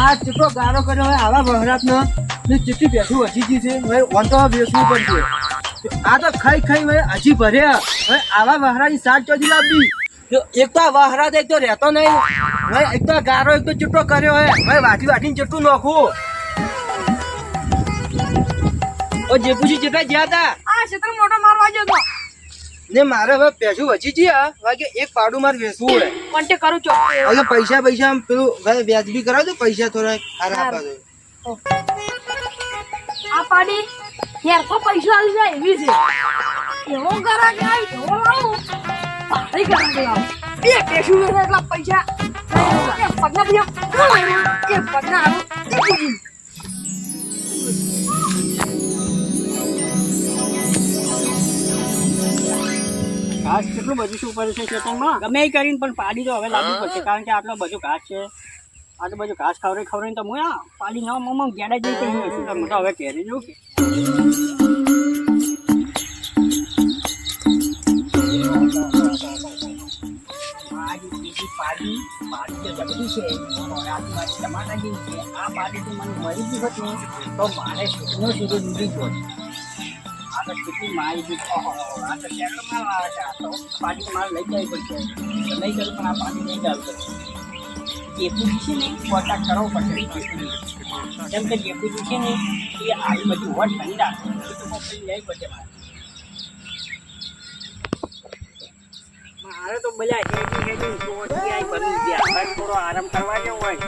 આ કેટલો ગાળો કર્યો હોય આવા વહરાતનો. નો કેટલી બેઠું હજી ગઈ છે. હવે ઓન તો બેસવું પડશે આ તો ખાઈ ખાઈ હવે હજી ભર્યા. હવે આવા વહરાની સાત ચોથી લાવવી એક તો વહરાત એક તો રહેતો નહીં. હવે એક તો ગારો એક તો ચીટો કર્યો હોય. હવે વાટી વાટીને ચૂંટું નોખું. ઓ જેપુજી જેટલા જ્યાં હતા આ ક્ષેત્ર મોટો મારવા ગયો તો. ને મારે હવે પેસું વચી ગયા વાગે એક પાડું મારે વેચવું હોય કોન્ટેક કરું છો. એટલે પૈસા પૈસા પેલું હવે વ્યાજબી કરાવ દો પૈસા થોડા સારા. આપવા દો. આ પાડી યાર તો પૈસા આવી જાય એવી છે. એવો કરા કે આવી એવો લાવું કરા કે લાવું બે પેશું વેચે એટલા પૈસા. પગના બીજા એ પગના આવું. એ પૂજી ઘાસ કેટલું બધું શું પડે છે ખેતરમાં? ગમે એ કરીને પણ પાડી તો હવે લાવવું પડશે. કારણ કે આટલો બધો ઘાસ છે. આટલું બધું ઘાસ ખવડાવી ખવડાવીને તો હું આ પાડી ના મમ્મા ગેડા જઈ કરી છું. તમે તો હવે કેરી જવું કે. પાડી પાડી તો છે. ટમાટા જેવી છે. આ પાડી તો મને મળી ગઈ હોત ને તો મારે સુખનો સુધી નીકળી ગયો આ તો કેટલી ઓહો, આ તો માલ છે. આ તો પાડી માલ લઈ જાય પડશે લઈ ગયું પણ આ પાડી નહીં ચાલતો. જેપુજી છે ને કોન્ટેક્ટ કરવો પડશે કેમ કે જેપુજી છે ને એ આવી બધી વોટ કરી રાખે એ તો મોકલી જાય પડશે મારે મારે તો બધા ચોટી આઈ બની ગયા થોડો આરામ કરવા જેવો હોય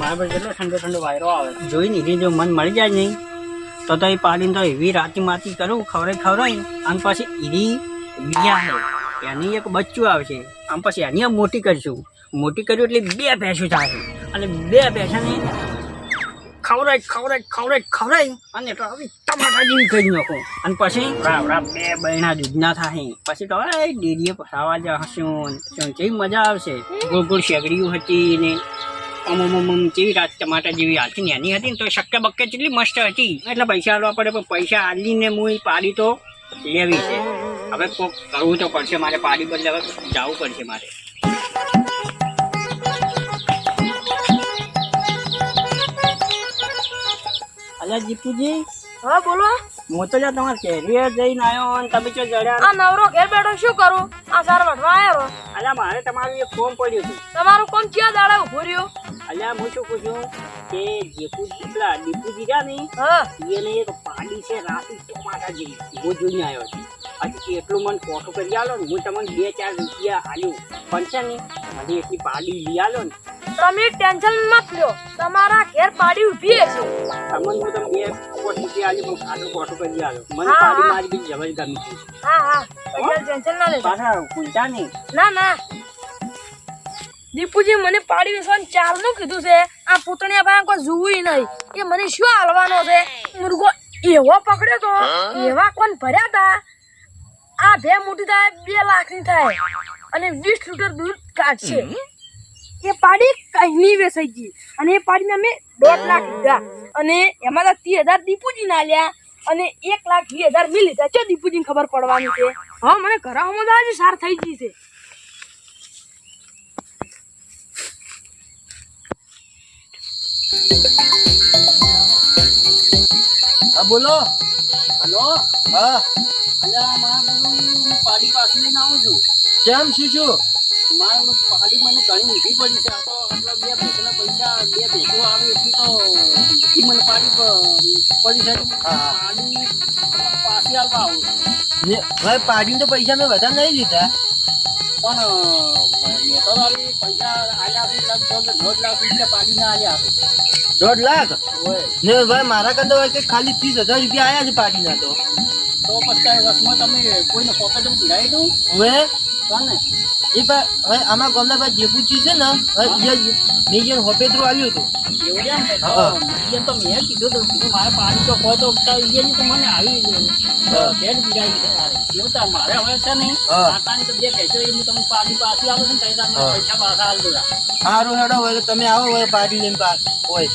મારા પર કેટલો ઠંડો ઠંડો વાયરો આવે. જોઈ નહીં જો મન મળી જાય નહીં. તો તો એ પાડીને તો એવી રાતી માતી કરું ખવડાઈ ખવડાઈ અને પછી એની છે. એની એક બચ્ચું આવશે. આમ પછી એની મોટી કરીશું. મોટી કર્યું એટલે બે ભેંસો થશે અને બે ભેંસાને ખવડાઈ ખવડાઈ ખવડાઈ ખવડાઈ અને તો આવી ટમાટા જેવી કરી નાખો. અને પછી બે બહેણા દૂધના થાય પછી તો એ ડેરીએ પસાવા જશું. શું મજા આવશે. ગોળ ગોળ શેગડીઓ હતી ને અમ અમ અમ અમ જેવી રાત ટમાટા જેવી હાલતી નાની હતી ને તો શક્ય બક્કે જેટલી મસ્ત હતી. એટલે પૈસા આલવા પડે પણ પૈસા આલીને હું પાડી તો લેવી છે. હવે કોક કરવું તો પડશે મારે પાડી બદલે હવે જવું પડશે મારે. અલા જીપુજી હા બોલો. હું તો જા તમારે કેરીએ જઈને આવ્યો અને તમે તો જડ્યા આ નવરો ઘેર બેઠો શું કરું? આ સાર વટવા આવ્યો અલ્યા મારે તમારું એક ફોર્મ પડ્યું હતું. તમારું કોણ ક્યાં દાડા ઊભો રહ્યો? અલ્યા હું શું પૂછું કે જેપુજી પેલા દીપુજી રહ્યા ને એને એક પાડી છે રાતી ટમાટા જેવી હું જોઈને આવ્યો છું. હજી એટલું મને ફોટો કરી આલો ને હું તમને બે ચાર રૂપિયા આલ્યું. પણ છે ને મને એટલી પાડી લઈ આલો ને. તમે ટેન્શન મત લ્યો. તમારા ઘેર પાડી ઊભી છે તમને હું તમને બે પોસ્ટ રૂપિયા આલ્યું પણ આટલું ફોટો કરી આલો. મને પાડી. મારી બી જબર ગમી છે હા. હા? ટેન્શન ના પાછા નહીં ના ના. દીપુજી મને પાડી વેચવાનું ચાલનું કીધું છે. આ પૂતળિયા પાસે કોઈ જોવું નહીં. એ મને શું હાલવાનો છે? મુર્ગો એવો પકડ્યો તો એવા કોણ ભર્યા હતા આ બે મોટી થાય બે લાખની થાય અને વીસ લીટર દૂધ કાઢશે. એ પાડી નહીં વેસાઈ ગઈ. અને એ પાડીને અમે દોઢ લાખ લીધા. અને એમાં ત્રીસ હજાર દીપુજી ના લ્યા અને એક લાખ વીસ હજાર મેં લીધા. ચો દીપુજીને ખબર પડવાની છે? હા મને ઘર સમજાવે સાર થઈ ગઈ છે. હા બોલો. હલો? હા. અલ્યા મારા બધું પાડી પાસે લઈને આવું છું. કેમ? શું છું મારે પાડી મને ઘણી ઊંધી પડી છે. આ તો મતલબ બે ભેસના પૈસા બે ભેસો આવે એટલી તો ઊંધી મને પાડી પડી છે. પાડી પાછી આવવા આવું છું. ભાઈ પાડીને તો પૈસા મેં વધારે નહીં લીધા. પણ મેં તો પૈસા આલ્યા છે લગભગ દોઢ લાખ રૂપિયા પાડીને આલ્યા છે. દોઢ લાખ? ને ભાઈ મારા કરતા હોય કે ખાલી ત્રીસ હજાર રૂપિયા આયા છે પાર્ટીના તો. તો પછી વસમાં તમે કોઈને પોકેટ પીડાવી દઉં? હવે? કોને? એ પા હવે આમાં ગામના ભાઈ જેપુજી છે ને હવે મેં જેને હોપેતરું આલ્યું હતું. એવું છે ને? તો હા. ઈયન તો મેં કીધું હતું કીધું મારે પાડી તો હોય તો તાર તો મને આવી બેડ પીડાવી છે એવું તો મારે હવે છે ને હા. તો બે કહેશો એ હું તમને પાડી પાછી આવું છું ને તઈ તાર મને હા. પૈસા પાછા આલ સારું હેડો હોય તમે આવો પાર્ટી લઈને પાસ હોય.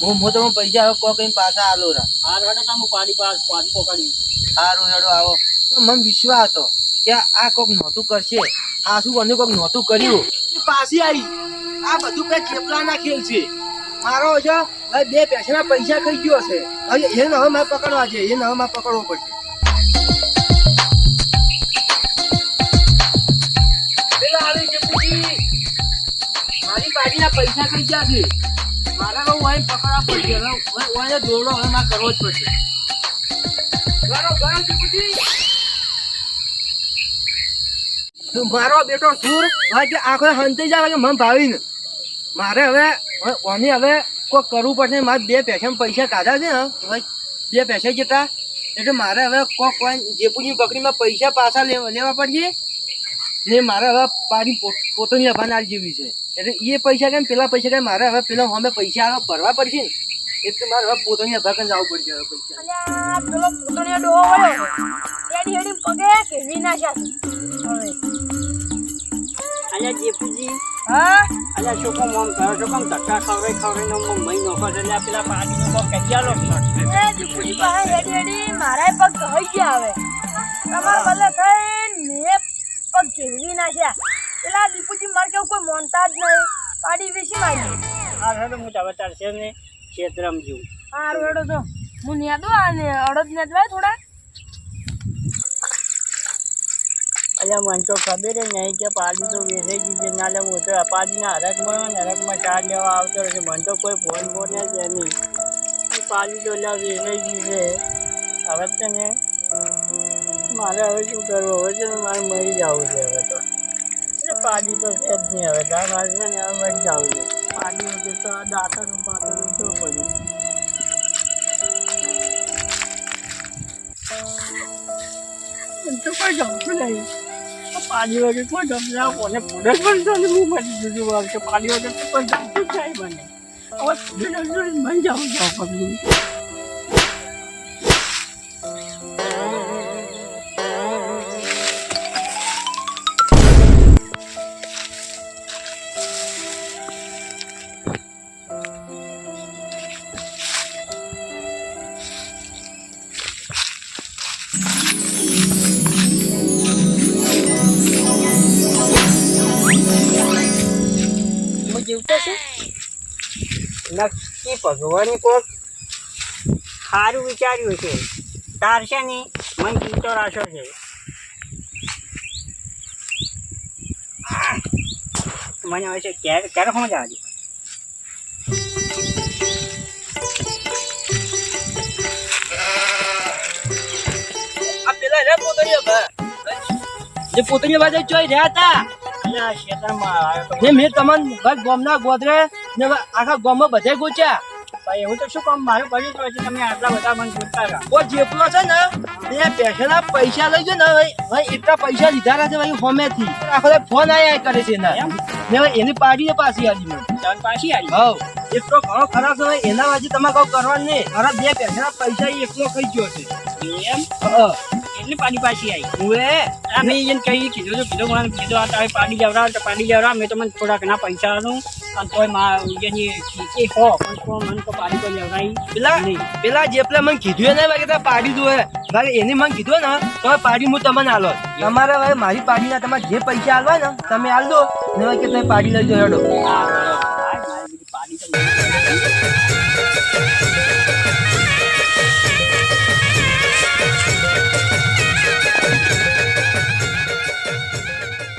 હું હું તમે પૈસા હવે કોઈ કઈ પાછા આલો રા હાર રડે તો પાડી પાસ પાડી પોકાડી હારું હેડો આવો. તો મને વિશ્વાસ હતો કે આ કોક નહોતું કરશે. આ શું બન્યું કોક નહોતું કર્યું? પાછી આવી. આ બધું કઈ ચેપલાના ખેલ છે. મારો છે હવે બે પૈસાના પૈસા કઈ ગયો છે હવે એને હવે મારે પકડવા છે એને હવે મારે પકડવો પડશે. મારી પાડીના પૈસા કઈ ગયા છે. મારે હવે મારે કરવો જ પડશે. મારો બેટો સુર કે આખો હંતે જાય કે મન ભાવીને. મારે હવે ઓની હવે કોઈ કરવું પડશે, મારે બે પૈસા પૈસા કાઢા છે બે પૈસા જેટલા. એટલે મારે હવે કોઈ કોઈ જેપુની બકરીમાં પૈસા પાછા લેવા પડશે. ને મારે હવે પાડી પોતાની પોતાની અભાનાર જેવી છે. એટલે એ પૈસા કેમ પેલા પૈસા કેમ મારે હવે પેલા અમે પૈસા હવે ભરવા પડશે ને. એટલે મારે હવે પોતાની અભા જવું પડશે હવે પૈસા. અલ્યા પેલો પૂતળીયો ડોહો વળ્યો. એડી એડી પગે કેવી નાખ્યા છે હવે. અલ્યા જેપુજી હા? અલ્યા શું કોમ આમ કરો છો? કોમ ધક્કા ખવડાવી ખવડાવીને આમ મહી નોખો છો? એટલે પેલા પાડીનો કોક કજિયાલો કરશે. એ દીપુજી પાસે હેડી હેડી મારાય પગ કહી ગયા હવે. તમાર ભલે થઈને મેં પગ કેળવી નાખ્યા પેલા દીપુજી માર કેવું કોઈ મોનતા જ નહીં. પાડી વેચી મારી. આ હેડો હું હવે તારશે ને ક્ષેત્રમ જીવ હારું હેડો તો. હું ન્યા દો અને અડદ નેદવાય થોડા અલ્યા મને તો ખબર નહીં કે પાડી તો વેચાઈ છે. ના લે હું તો અપાડીના હરકમાં ને હરકમાં ચા લેવા આવતો રહેશે મને તો કોઈ ફોન ફોન જ નહીં. પાડી તો લ્યા વેચાઈ છે. હવે છે ને મારે હવે શું કરવું? હવે છે મારે મરી જવું છે હવે તો. પાડી તો છે જ નહીં હવે. તાર મારે ને હવે મરી જવું છે. પાડી વગર તો આ દાંતરનું પાતળું શું પડ્યું તો કોઈ ગમતું નહીં. પાણી વગર કોઈ ગમતું પણ તો હું મરી મને. હવે પૂરે મરી જાઉં પગલું નક્કી ભગવાને કોક સારું વિચાર્યું છે. તાર છે ને મન ચિંતો રાખ્યો છે. મને હવે છે ક્યારે ક્યારે હું જાજે પેલા રે અભા જે પોતાની બાજુ ચોઈ રહ્યા હતા? મેં તમને ભાઈ ગોમના ગોદરે ને આખા ગામમાં બધે ગોચ્યા. ભાઈ એવું તો શું કામ મારું કર્યું તો છે તમે આટલા બધા મને જોતા હતા ઓ જેપલો છે ને એ પેશના પૈસા લઈ ગયો ને ભાઈ ભાઈ એટલા પૈસા લીધા છે ભાઈ હોમેથી. આખો ફોન આયા કરે છે એના. એમ? ને એની પાડી પાછી આવી મને પાછી આવી? હા એટલો ઘણો ખરાબ છે એના વાજી તમારે કઉ કરવાનું નહીં. મારા બે પૈસા ઈ એકલો ખાઈ ગયો છે. એમ? એટલી પાડી પાછી આવી? હું એ અમે એને કહી કીધું કીધું મને કીધું આ તારે પાડી જવરા તો પાડી જવરા મેં તમને થોડાક ના પૈસા આલું પેલા નહીં. જે પેલા મને કીધું એ નહીં ભાઈ પાડી દો ભાઈ એને મને કીધું ને તો પાડી હું તમને આલો તમારે ભાઈ મારી પાડીના તમારે જે પૈસા આલવા ને તમે આલ દો ને કે તમે પાડી લઈ હેડો પાડી મને